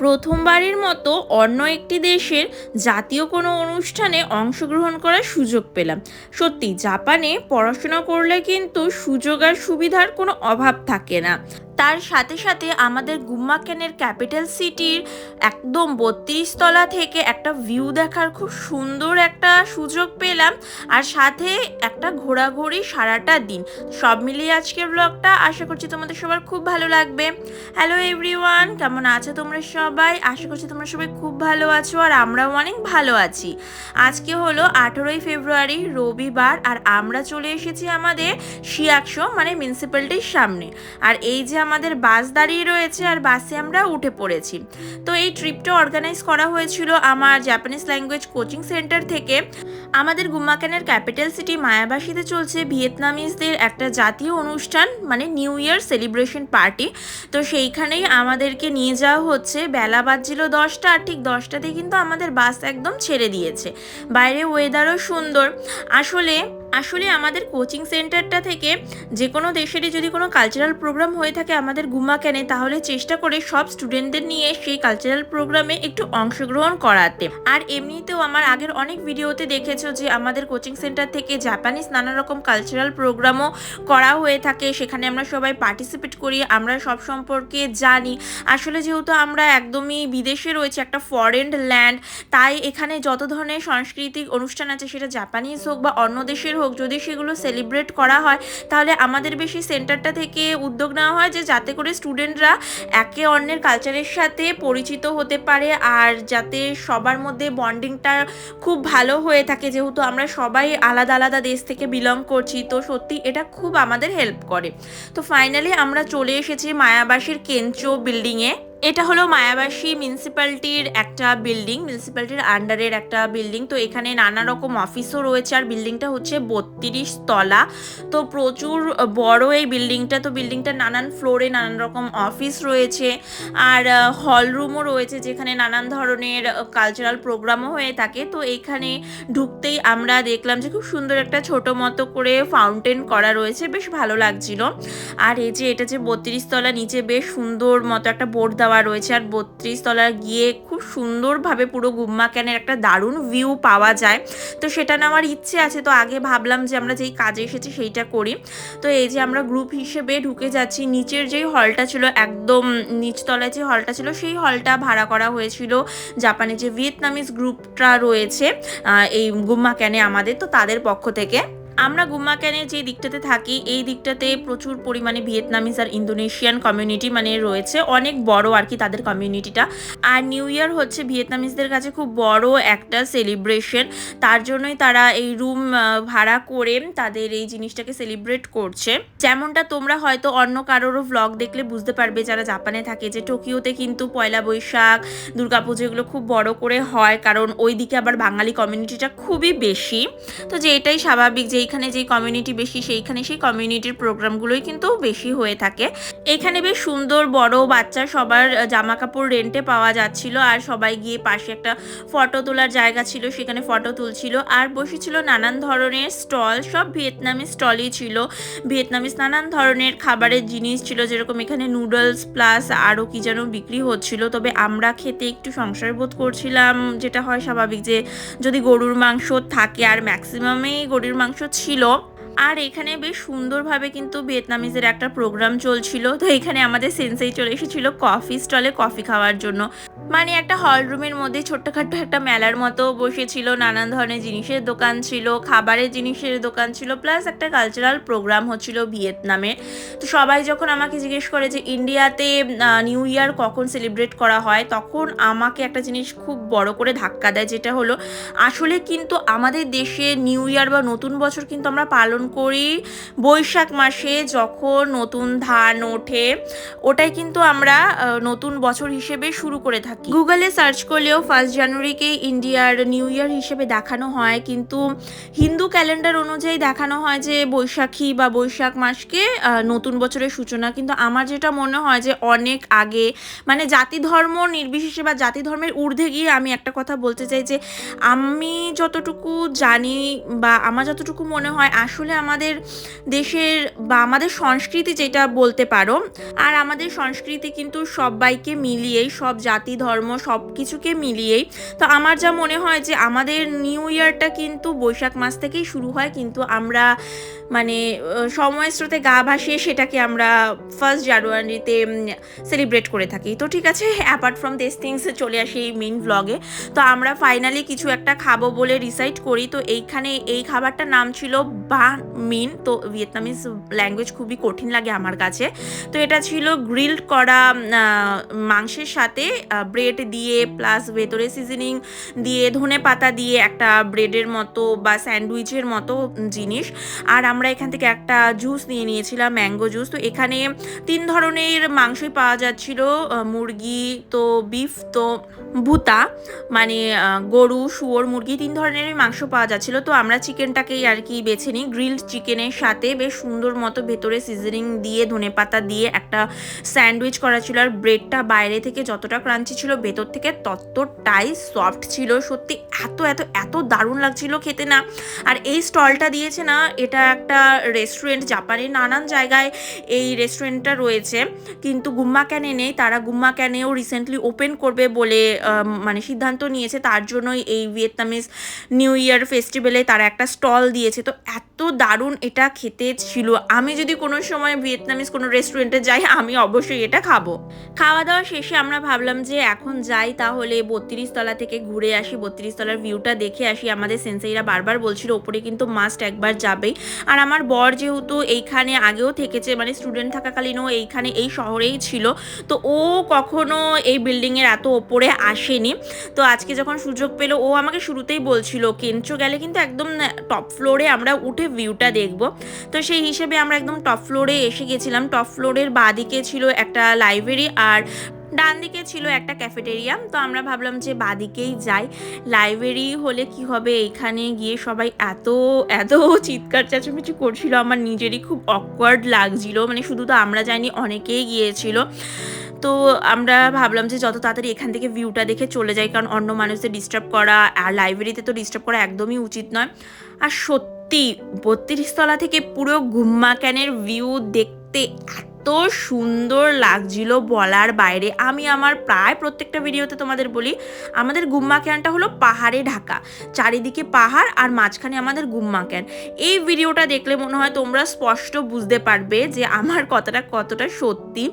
প্রথমবারের মতো অন্য একটি দেশের জাতীয় কোনো অনুষ্ঠানে অংশগ্রহণ করার সুযোগ পেলাম। সত্যি, জাপানে পড়াশোনা করলে কিন্তু সুযোগ আর সুবিধার কোনো অভাব থাকে না। তার সাথে সাথে আমাদের গুম্মাকেনের ক্যাপিটাল সিটির একদম বত্রিশ তলা থেকে একটা ভিউ দেখার খুব সুন্দর একটা সুযোগ পেলাম। আর সাথে একটা ঘোরাঘুরি সারাটা দিন। সব মিলিয়ে আজকের ব্লগটা আশা করছি তোমাদের সবার খুব ভালো লাগবে। হ্যালো এভরিওয়ান কেমন আছো তোমরা সবাই? আশা করছি তোমরা সবাই খুব ভালো আছো আর আমরাও অনেক ভালো আছি। আজকে হলো আঠেরোই ফেব্রুয়ারি, রবিবার আর আমরা চলে এসেছি আমাদের শিয়াকশো মানে মিউনিসিপ্যালিটির সামনে। আর এই যে আমাদের বাস দাঁড়িয়ে রয়েছে আর বাসে আমরা উঠে পড়েছি। তো এই ট্রিপটা অর্গানাইজ করা হয়েছিল আমার জাপানিজ ল্যাঙ্গুয়েজ কোচিং সেন্টার থেকে। আমাদের গুম্মাকানের ক্যাপিটাল সিটি মায়াবাসীতে চলছে ভিয়েতনামিজদের একটা জাতীয় অনুষ্ঠান মানে নিউ ইয়ার সেলিব্রেশন পার্টি তো সেইখানেই আমাদেরকে নিয়ে যাওয়া হচ্ছে। বেলা বাজছিল দশটা আর ঠিক দশটাতেই কিন্তু আমাদের বাস একদম ছেড়ে দিয়েছে। বাইরে ওয়েদারও সুন্দর। আসলে আসলে আমাদের কোচিং সেন্টারটা থেকে যে কোনো দেশেরই যদি কোনো কালচারাল প্রোগ্রাম হয়ে থাকে আমাদের গুমা কেনে, তাহলে চেষ্টা করে সব স্টুডেন্টদের নিয়ে সেই কালচারাল প্রোগ্রামে একটু অংশগ্রহণ করাতে। আর এমনিতেও আমার আগের অনেক ভিডিওতে দেখেছ যে আমাদের কোচিং সেন্টার থেকে জাপানিজ নানা রকম কালচারাল প্রোগ্রামও করা হয়ে থাকে। সেখানে আমরা সবাই পার্টিসিপেট করি, আমরা সব সম্পর্কে জানি। আসলে যেহেতু আমরা একদমই বিদেশে রয়েছে, একটা ফরেন ল্যান্ড তাই এখানে যত ধরনের সাংস্কৃতিক অনুষ্ঠান আছে, সেটা জাপানিজ হোক বা অন্য দেশের হোক, যদি সেগুলো সেলিব্রেট করা হয়, তাহলে আমাদের বেশি সেন্টারটা থেকে উদ্যোগ নেওয়া হয় যে যাতে করে স্টুডেন্টরা একে অন্যের কালচারের সাথে পরিচিত হতে পারে আর যাতে সবার মধ্যে বন্ডিংটা খুব ভালো হয়ে থাকে। যেহেতু আমরা সবাই আলাদা আলাদা দেশ থেকে বিলং করছি, তো সত্যি এটা খুব আমাদের হেল্প করে। তো ফাইনালি আমরা চলে এসেছি মায়াবাসীর কেঞ্চো বিল্ডিংয়ে এটা হলো মায়াবাসী মিউনিসিপ্যালিটির একটা বিল্ডিং মিউনিসিপ্যালিটির আন্ডারের একটা বিল্ডিং তো এখানে নানা রকম অফিসও রয়েছে, আর বিল্ডিংটা হচ্ছে বত্রিশ তলা। তো প্রচুর বড় এই বিল্ডিংটা তো বিল্ডিংটা নানান ফ্লোরে নানান রকম অফিস রয়েছে। আর হল রুমও রয়েছে, যেখানে নানান ধরনের কালচারাল প্রোগ্রামও হয়ে থাকে। তো এখানে ঢুকতেই আমরা দেখলাম যে খুব সুন্দর একটা ছোট মতো করে ফাউন্টেন করা রয়েছে। বেশ ভালো লাগছিল। আর এই যে এটা যে বত্রিশ তলা, নিচে বেশ সুন্দর মতো একটা বোর্ড দেওয়া রয়েছে আর বত্রিশ তলা গিয়ে খুব সুন্দরভাবে পুরো গুম্মা ক্যানের একটা দারুণ ভিউ পাওয়া যায়। তো সেটা নেওয়ার ইচ্ছে আছে, তো আগে ভাবলাম যে আমরা যেই কাজে এসেছি সেইটা করি। তো এই যে আমরা গ্রুপ হিসেবে ঢুকে যাচ্ছি, নিচের যেই হলটা ছিল একদম নিচতলায় যে হলটা ছিল সেই হলটা ভাড়া করা হয়েছিল জাপানে যে ভিয়েতনামিজ গ্রুপটা রয়েছে এই গুম্মা ক্যানে আমাদের, তো তাদের পক্ষ থেকে। আমরা গুম্মা ক্যানের যে দিকটাতে থাকি, এই দিকটাতে প্রচুর পরিমাণে ভিয়েতনামিজ আর ইন্দোনেশিয়ান কমিউনিটি মানে রয়েছে। অনেক বড় আর কি তাদের কমিউনিটিটা আর নিউ ইয়ার হচ্ছে ভিয়েতনামিজদের কাছে খুব বড় একটা সেলিব্রেশন তার জন্যই তারা এই রুম ভাড়া করে তাদের এই জিনিসটাকে সেলিব্রেট করছে। যেমনটা তোমরা হয়তো অন্য কারোরও ভ্লগ দেখলে বুঝতে পারবে, যারা জাপানে থাকে, যে টোকিওতে কিন্তু পয়লা বৈশাখ, দুর্গাপুজো এগুলো খুব বড় করে হয়। কারণ ওই দিকে আবার বাঙালি কমিউনিটিটা খুবই বেশি। তো যে এটাই স্বাভাবিক যে এইখানে যেই কমিউনিটি বেশি, সেইখানে সেই কমিউনিটির প্রোগ্রামগুলোই কিন্তু বেশি হয়ে থাকে। এখানে বেশ সুন্দর বড় বাচ্চা সবার জামা কাপড় রেন্টে পাওয়া যাচ্ছিল আর সবাই গিয়ে পাশে একটা ফটো তোলার জায়গা ছিল, সেখানে ফটো তুলছিল। আর বসেছিল নানান ধরনের স্টল সব ভিয়েতনামি স্টলই ছিল। ভিয়েতনামিজ নানান ধরনের খাবারের জিনিস ছিল, যেরকম এখানে নুডলস প্লাস আরও কি যেন বিক্রি হচ্ছিল। তবে আমরা খেতে একটু সংশয় বোধ করছিলাম, যেটা হয় স্বাভাবিক যে যদি গরুর মাংস থাকে, আর ম্যাক্সিমামই গরুর মাংস ছিল। আর এখানে বেশ সুন্দরভাবে কিন্তু ভিয়েতনামিজের একটা প্রোগ্রাম চলছিল। তো এখানে আমাদের সেন্সেই চলে এসেছিল কফি স্টলে কফি খাওয়ার জন্য। মানে একটা হল রুমের মধ্যে ছোট্টখাট্ট একটা মেলার মতো বসেছিল, নানান ধরনের জিনিসের দোকান ছিল, খাবারের জিনিসের দোকান ছিল প্লাস একটা কালচারাল প্রোগ্রাম হচ্ছিল ভিয়েতনামে তো সবাই যখন আমাকে জিজ্ঞেস করে যে ইন্ডিয়াতে নিউ ইয়ার কখন সেলিব্রেট করা হয়, তখন আমাকে একটা জিনিস খুব বড় করে ধাক্কা দেয়, যেটা হলো, আসলে কিন্তু আমাদের দেশে নিউ ইয়ার বা নতুন বছর কিন্তু আমরা পালন করি বৈশাখ মাসে যখন নতুন ধান ওঠে, ওটাই কিন্তু আমরা নতুন বছর হিসেবে শুরু করে থাকি। গুগলে সার্চ করলেও ফার্স্ট জানুয়ারিকে ইন্ডিয়ার নিউ ইয়ার হিসেবে দেখানো হয়, কিন্তু হিন্দু ক্যালেন্ডার অনুযায়ী দেখানো হয় যে বৈশাখী বা বৈশাখ মাসকে নতুন বছরের সূচনা। কিন্তু আমার যেটা মনে হয় যে অনেক আগে মানে জাতি ধর্ম নির্বিশেষে বা জাতি ধর্মের ঊর্ধ্বে গিয়ে আমি একটা কথা বলতে চাই যে আমি যতটুকু জানি বা আমার যতটুকু মনে হয় আসলে আমাদের দেশের বা আমাদের সংস্কৃতি যেটা বলতে পারো, আর আমাদের সংস্কৃতি কিন্তু সবাইকে মিলিয়েই, সব জাতি ধর্ম সব কিছুকে মিলিয়েই। তো আমার যা মনে হয় যে আমাদের নিউ ইয়ারটা কিন্তু বৈশাখ মাস থেকেই শুরু হয়, কিন্তু আমরা মানে সময় স্রোতে গা ভাসিয়ে সেটাকে আমরা ফার্স্ট জানুয়ারিতে সেলিব্রেট করে থাকি। তো ঠিক আছে অ্যাপার্ট ফ্রম দিস থিংস চলে আসি মেইন ব্লগে তো আমরা ফাইনালি কিছু একটা খাব বলে ডিসাইড করি। তো এইখানে এই খাবারটার নাম ছিল বা মিন। তো ভিয়েতনামিজ ল্যাঙ্গুয়েজ খুবই কঠিন লাগে আমার কাছে। তো এটা ছিল গ্রিলড করা মাংসের সাথে ব্রেড দিয়ে প্লাস ভেতরে সিজনিং দিয়ে ধনে পাতা দিয়ে একটা ব্রেডের মতো বা স্যান্ডউইচের মতো জিনিস। আর আমরা এখান থেকে একটা জুস নিয়ে নিয়েছিলাম ম্যাঙ্গো জুস তো এখানে তিন ধরনের মাংসই পাওয়া যাচ্ছিল মুরগি তো বিফ তো ভুতা মানে গরু, শুয়োর, মুরগি তিন ধরনেরই মাংস পাওয়া যাচ্ছিল। তো আমরা চিকেনটাকেই আর কি বেছে নিই। গ্রিলড চিকেনের সাথে বেশ সুন্দর মতো ভেতরে সিজনিং দিয়ে ধনেপাতা দিয়ে একটা স্যান্ডউইচ করা ছিল। আর ব্রেডটা বাইরে থেকে যতটা ক্রাঞ্চি ছিল, ভেতর থেকে ততটাই সফট ছিল, সত্যি এত এত এত দারুণ লাগছিল খেতে না। আর এই স্টলটা দিয়েছে না, এটা একটা রেস্টুরেন্ট জাপানের নানান জায়গায় এই রেস্টুরেন্টটা রয়েছে। কিন্তু গুম্মা ক্যানে নেই, তারা গুম্মা ক্যানেও রিসেন্টলি ওপেন করবে বলে মানে সিদ্ধান্ত নিয়েছে। তার জন্যই এই ভিয়েতনামিজ নিউ ইয়ার ফেস্টিভ্যালে তারা একটা স্টল দিয়েছে। তো এত দারুণ এটা খেতে ছিল। আমি যদি কোনো সময় ভিয়েতনামিজ কোনো রেস্টুরেন্টে যাই, আমি অবশ্যই এটা খাব। খাওয়া দাওয়া শেষে আমরা ভাবলাম যে এখন যাই তাহলে বত্রিশ তলা থেকে ঘুরে আসি, বত্রিশ তলার ভিউটা দেখে আসি। আমাদের সেন্সাইরা বারবার বলছিল, ওপরে কিন্তু মাস্ট একবার যাবেই। আর আমার বর যেহেতু এইখানে আগেও থেকেছে মানে স্টুডেন্ট থাকাকালীনও এইখানে এই শহরেই ছিল, তো ও কখনো এই বিল্ডিংয়ের এত ওপরে আসেনি। তো আজকে যখন সুযোগ পেল, ও আমাকে শুরুতেই বলছিল, কেঞ্চো গেলে কিন্তু একদম টপ ফ্লোরে আমরা উঠে ভিউটা দেখব। তো সেই হিসেবে আমরা একদম টপ ফ্লোরে এসে গেছিলাম। টপ ফ্লোরের বাদিকে ছিল একটা লাইব্রেরি আর ডান দিকে ছিল একটা ক্যাফেটেরিয়া তো আমরা ভাবলাম যে বাদিকেই যাই। লাইব্রেরি হলে কি হবে? এইখানে গিয়ে সবাই এত এত চিৎকার চেঁচামেচি করছিল, আমার নিজেরই খুব অকওয়ার্ড লাগছিল। মানে শুধু তো আমরা যাইনি, অনেকেই গিয়েছিল। তো আমরা ভাবলাম যে যত তাড়াতাড়ি এখান থেকে ভিউটা দেখে চলে যাই, কারণ অন্য মানুষদের ডিস্টার্ব করা আর লাইব্রেরিতে তো ডিস্টার্ব করা একদমই উচিত নয়। আর সত্যি বত্রিশ তলা থেকে পুরো গুম্মা ক্যানের ভিউ দেখতে এত সুন্দর লাগছিল বলার বাইরে। আমি আমার প্রায় প্রত্যেকটা ভিডিওতে তোমাদের বলি, আমাদের গুম্মা ক্যানটা হলো পাহাড়ে ঢাকা। চারিদিকে পাহাড় আর মাঝখানে আমাদের গুম্মা ক্যান। এই ভিডিওটা দেখলে মনে হয় তোমরা স্পষ্ট বুঝতে পারবে যে আমার কথাটা কতটা সত্যি।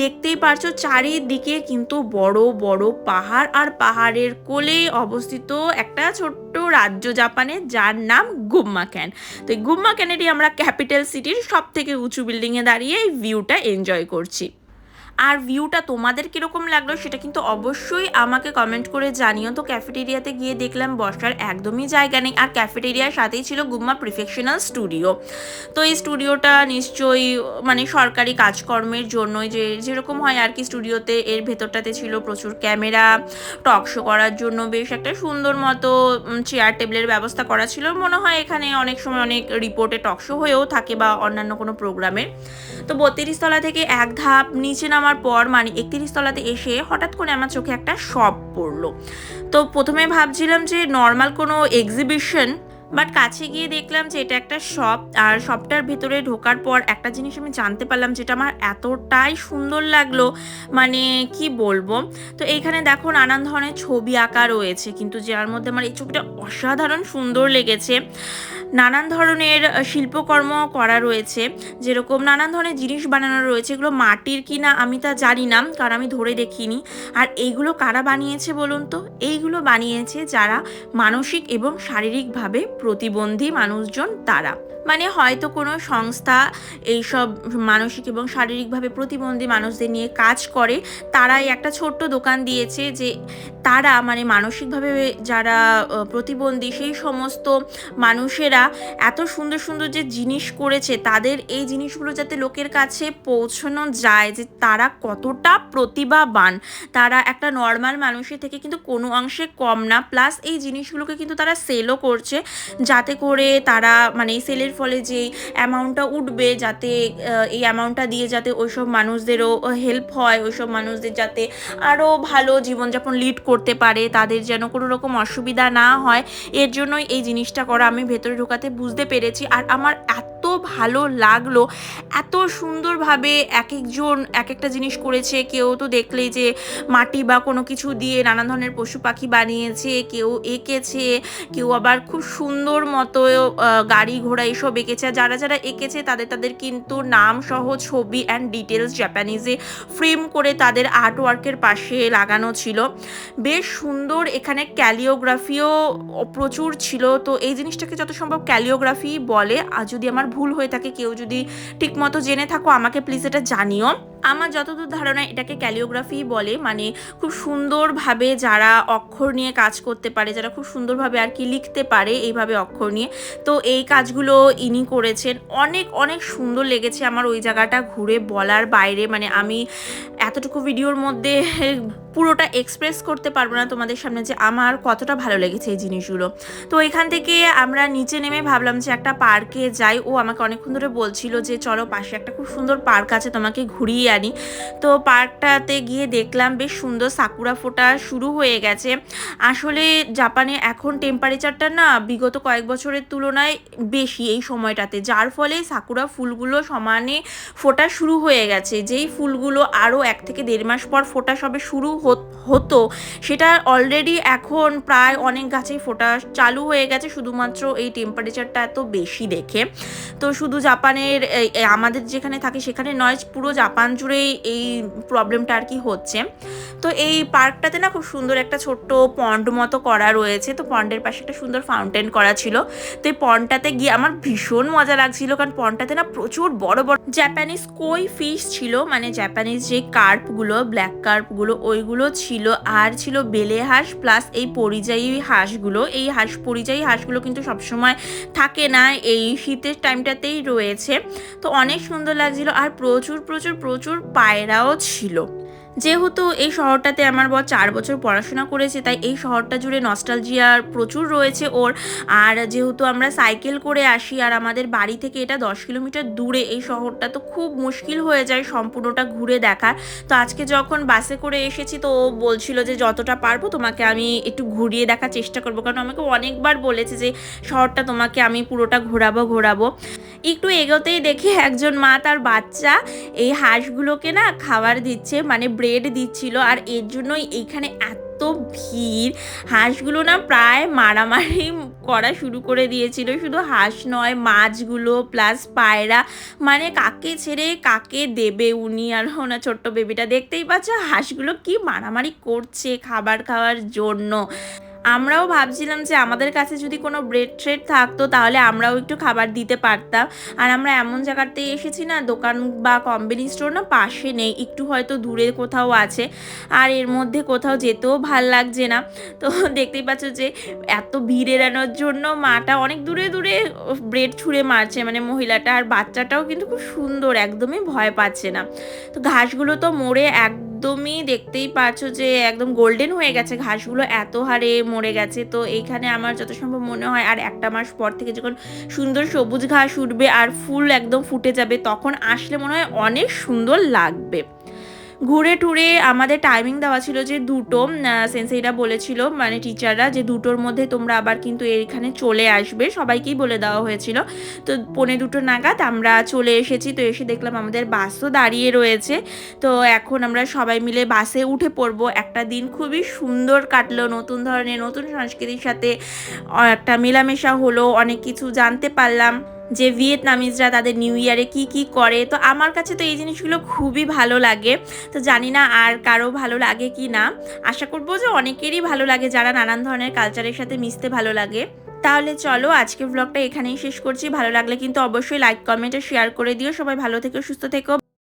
দেখতেই পারছ চারিদিকে কিন্তু বড় বড় পাহাড় আর পাহাড়ের কোলে অবস্থিত একটা ছোট্ট রাজ্য জাপানে, যার নাম গুম্মা ক্যান। তো এই গুম্মা ক্যানেরই আমরা ক্যাপিটাল সিটির সব থেকে উঁচু বিল্ডিংয়ে দাঁড়িয়ে এই ভিউটা এনজয় করছি। আর ভিউটা তোমাদের কীরকম লাগল সেটা কিন্তু অবশ্যই আমাকে কমেন্ট করে জানিও। তো ক্যাফেটেরিয়াতে গিয়ে দেখলাম বসার একদমই জায়গা নেই। আর ক্যাফেটেরিয়ার সাথেই ছিল গুম্মা প্রিফেকশনাল স্টুডিও তো এই স্টুডিওটা নিশ্চয়ই মানে সরকারি কাজকর্মের জন্যই যে যেরকম হয় আর কি স্টুডিওতে এর ভেতরটাতে ছিল প্রচুর ক্যামেরা টক শো করার জন্য বেশ একটা সুন্দর মতো চেয়ার টেবিলের ব্যবস্থা করা ছিল। মনে হয় এখানে অনেক সময় অনেক রিপোর্টে টক শো হয়েও থাকে বা অন্যান্য কোনো প্রোগ্রামের তো বত্রিশ তলা থেকে এক ধাপ নিচে নামার পর মানে একত্রিশ তলাতে এসে হঠাৎ করে আমার চোখে একটা শপ পড়ল। তো প্রথমে ভাবছিলাম যে নর্মাল কোনো এক্সিবিশন বাট কাছে গিয়ে দেখলাম যে এটা একটা শপ আর শপটার ভেতরে ঢোকার পর একটা জিনিস আমি জানতে পারলাম যেটা আমার এতটাই সুন্দর লাগল মানে কি বলব? তো এইখানে দেখো নানান ধরনের ছবি আঁকা রয়েছে, কিন্তু যার মধ্যে আমার এই ছবিটা অসাধারণ সুন্দর লেগেছে। নানান ধরনের শিল্পকর্ম করা রয়েছে। যেরকম নানান ধরনের জিনিস বানানো রয়েছে। এগুলো মাটির কি না আমি তা জানি না, কারণ আমি ধরে দেখিনি। আর এইগুলো কারা বানিয়েছে বলুন তো? এইগুলো বানিয়েছে যারা মানসিক এবং শারীরিকভাবে প্রতিবন্ধী মানুষজন তারা। মানে হয়তো কোনো সংস্থা এইসব মানসিক এবং শারীরিকভাবে প্রতিবন্ধী মানুষদের নিয়ে কাজ করে, তারাই একটা ছোট্ট দোকান দিয়েছে যে তারা মানে মানসিকভাবে যারা প্রতিবন্ধী সেই সমস্ত মানুষেরা এত সুন্দর সুন্দর যে জিনিস করেছে, তাদের এই জিনিসগুলো যাতে লোকের কাছে পৌঁছানো যায় যে তারা কতটা প্রতিভাবান। তারা একটা নর্মাল মানুষের থেকে কিন্তু কোনো অংশে কম না প্লাস এই জিনিসগুলোকে কিন্তু তারা সেলও করছে, যাতে করে তারা মানে এই সেলের ফলে যে অ্যামাউন্টটা উঠবে যাতে এই অ্যামাউন্টটা দিয়ে যাতে ওইসব মানুষদেরও হেল্প হয়, ওইসব মানুষদের যাতে আরও ভালো জীবনযাপন লিড করতে পারে, তাদের যেন কোনো রকম অসুবিধা না হয়, এর জন্যই এই জিনিসটা করা আমি ভেতরে ঢোকাতে বুঝতে পেরেছি। আর আমার এত ভালো লাগল। এত সুন্দরভাবে এক একজন এক একটা জিনিস করেছে। কেউ তো দেখলেই যে মাটি বা কোনো কিছু দিয়ে নানা ধরনের পশু পাখি বানিয়েছে, কেউ এঁকেছে, কেউ আবার খুব সুন্দর মতো গাড়ি ঘোড়া এসব এঁকেছে। যারা যারা এঁকেছে, তাদের তাদের কিন্তু নাম সহ ছবি অ্যান্ড ডিটেলস জাপানিজে ফ্রেম করে তাদের আর্ট ওয়ার্কের পাশে লাগানো ছিল। বেশ সুন্দর এখানে ক্যালিওগ্রাফিও প্রচুর ছিল। তো এই জিনিসটাকে যত সম্ভব ক্যালিওগ্রাফি বলে। আর যদি আমার ভুল হয়ে থাকে, কেউ যদি ঠিকমতো জেনে থাকো, আমাকে প্লিজ এটা জানিও। আমার যতদূর ধারণা, এটাকে ক্যালিওগ্রাফি বলে মানে খুব সুন্দরভাবে যারা অক্ষর নিয়ে কাজ করতে পারে, যারা খুব সুন্দরভাবে আর কি লিখতে পারে এইভাবে অক্ষর নিয়ে, তো এই কাজগুলো ইনি করেছেন। অনেক অনেক সুন্দর লেগেছে আমার ওই জায়গাটা ঘুরে বলার বাইরে মানে আমি এতটুকু ভিডিওর মধ্যে পুরোটা এক্সপ্রেস করতে পারব না তোমাদের সামনে যে আমার কতটা ভালো লেগেছে এই জিনিসগুলো। তো এখান থেকে আমরা নিচে নেমে ভাবলাম যে একটা পার্কে যাই। ও আমাকে অনেকক্ষণ ধরে বলছিল যে, চলো পাশে একটা খুব সুন্দর পার্ক আছে, তোমাকে ঘুরিয়ে আনি। তো পার্কটাতে গিয়ে দেখলাম বেশ সুন্দর সাকুরা ফোটা শুরু হয়ে গেছে। আসলে জাপানে এখন টেম্পারেচারটা না বিগত কয়েক বছরের তুলনায় বেশি এই সময়টাতে, যার ফলে সাকুরা ফুলগুলো সমানে ফোটা শুরু হয়ে গেছে। যেই ফুলগুলো আরও এক থেকে দেড় মাস পর ফোটা সবে শুরু হত- সেটা অলরেডি এখন প্রায় অনেক গাছেই ফোটা চালু হয়ে গেছে, শুধুমাত্র এই টেম্পারেচারটা এত বেশি দেখে। তো শুধু জাপানের আমাদের যেখানে থাকে সেখানে নয়, পুরো জাপান জুড়েই এই প্রবলেমটা আর কি হচ্ছে। তো এই পার্কটাতে না খুব সুন্দর একটা ছোট্ট পন্ড মতো করা রয়েছে। তো পন্ডের পাশে একটা সুন্দর ফাউন্টেন করা ছিল। তো এই পন্ডটাতে গিয়ে আমার ভীষণ মজা লাগছিল, কারণ পন্ডটাতে না প্রচুর বড় বড় জাপানিজ কই ফিশ ছিল। মানে জাপানিজ যে কার্পগুলো ব্ল্যাক কার্পগুলো ওইগুলো ছিল, আর ছিল বেলে হাঁস প্লাস এই পরিযায়ী হাঁসগুলো। এই হাঁস, পরিযায়ী হাঁসগুলো কিন্তু সবসময় থাকে না এই শীতের টাইমটাতেই রয়েছে। তো অনেক সুন্দর লাগছিল আর প্রচুর প্রচুর প্রচুর পায়রাও ছিল। যেহেতু এই শহরটাতে আমার বর চার বছর পড়াশোনা করেছে, তাই এই শহরটা জুড়ে নস্টালজিয়ার প্রচুর রয়েছে ওর। আর যেহেতু আমরা সাইকেল করে আসি, আর আমাদের বাড়ি থেকে এটা দশ কিলোমিটার দূরে, এই শহরটা তো খুব মুশকিল হয়ে যায় সম্পূর্ণটা ঘুরে দেখার। তো আজকে যখন বাসে করে এসেছি, তো ও বলছিল যে, যতটা পারব তোমাকে আমি একটু ঘুরিয়ে দেখার চেষ্টা করব। কারণ আমাকে অনেকবার বলেছে যে, শহরটা তোমাকে আমি পুরোটা ঘোরাবো ঘোরাবো। একটু এগোতেই দেখি একজন মা তার বাচ্চা এই হাঁসগুলোকে না খাবার দিচ্ছে মানে ব্রেড দিচ্ছিল আর এর জন্যই এইখানে এত ভিড়। হাঁসগুলো না প্রায় মারামারি করা শুরু করে দিয়েছিল। শুধু হাঁস নয়, মাছগুলো প্লাস পায়রা। মানে কাকে ছেড়ে কাকে দেবে উনি আর ওনার ছোট্ট বেবিটা দেখতেই পাচ্ছ হাঁসগুলো কি মারামারি করছে খাবার খাওয়ার জন্য। আমরাও ভাবছিলাম যে আমাদের কাছে যদি কোনো ব্রেড ট্রেড থাকতো, তাহলে আমরাও একটু খাবার দিতে পারতাম। আর আমরা এমন জায়গাতে এসেছি না, দোকান বা কম্বিনি স্টোর না, পাশে নেই। একটু হয়তো দূরে কোথাও আছে। আর এর মধ্যে কোথাও যেতেও ভালো লাগছে না। তো দেখতেই পাচ্ছ যে এত ভিড় এড়ানোর জন্য মাটা অনেক দূরে দূরে ব্রেড ছুঁড়ে মারছে। মানে মহিলাটা আর বাচ্চাটাও কিন্তু খুব সুন্দর, একদমই ভয় পাচ্ছে না। তো ঘাসগুলো তো মরে একদমই দেখতেই পাচ্ছ যে একদম গোল্ডেন হয়ে গেছে, ঘাসগুলো এত হারে মরে গেছে। তো এইখানে আমার যত সম্ভব মনে হয় আর একটা মাস পর থেকে যখন সুন্দর সবুজ ঘাস উঠবে আর ফুল একদম ফুটে যাবে, তখন আসলে মনে হয় অনেক সুন্দর লাগবে। ঘুরে টুরে আমাদের টাইমিং দেওয়া ছিল যে দুটো সেন্সেইরা বলেছিল মানে টিচাররা যে দুটোর মধ্যে তোমরা আবার কিন্তু এখানে চলে আসবে। সবাইকেই বলে দেওয়া হয়েছিল। তো পনে দুটো নাগাদ আমরা চলে এসেছি। তো এসে দেখলাম আমাদের বাসও দাঁড়িয়ে রয়েছে। তো এখন আমরা সবাই মিলে বাসে উঠে পড়ব। একটা দিন খুবই সুন্দর কাটলো। নতুন ধরনের, নতুন সংস্কৃতির সাথে একটা মেলামেশা হলো। অনেক কিছু জানতে পারলাম। যে ভিয়েতনামিজরা তাদের নিউ ইয়ারে কি কি করে, তো আমার কাছে তো এই জিনিসগুলো খুবই ভালো লাগে। তো জানি না আর কারও ভালো লাগে কি না। আশা করব যে অনেকেরই ভালো লাগে, যারা নানান ধরনের কালচারের সাথে মিশতে ভালো লাগে। তাহলে চলো আজকে ব্লগটা এখানেই শেষ করছি। ভালো লাগলে কিন্তু অবশ্যই লাইক কমেন্টে শেয়ার করে দিও। সবাই ভালো থেকো, সুস্থ থেকো।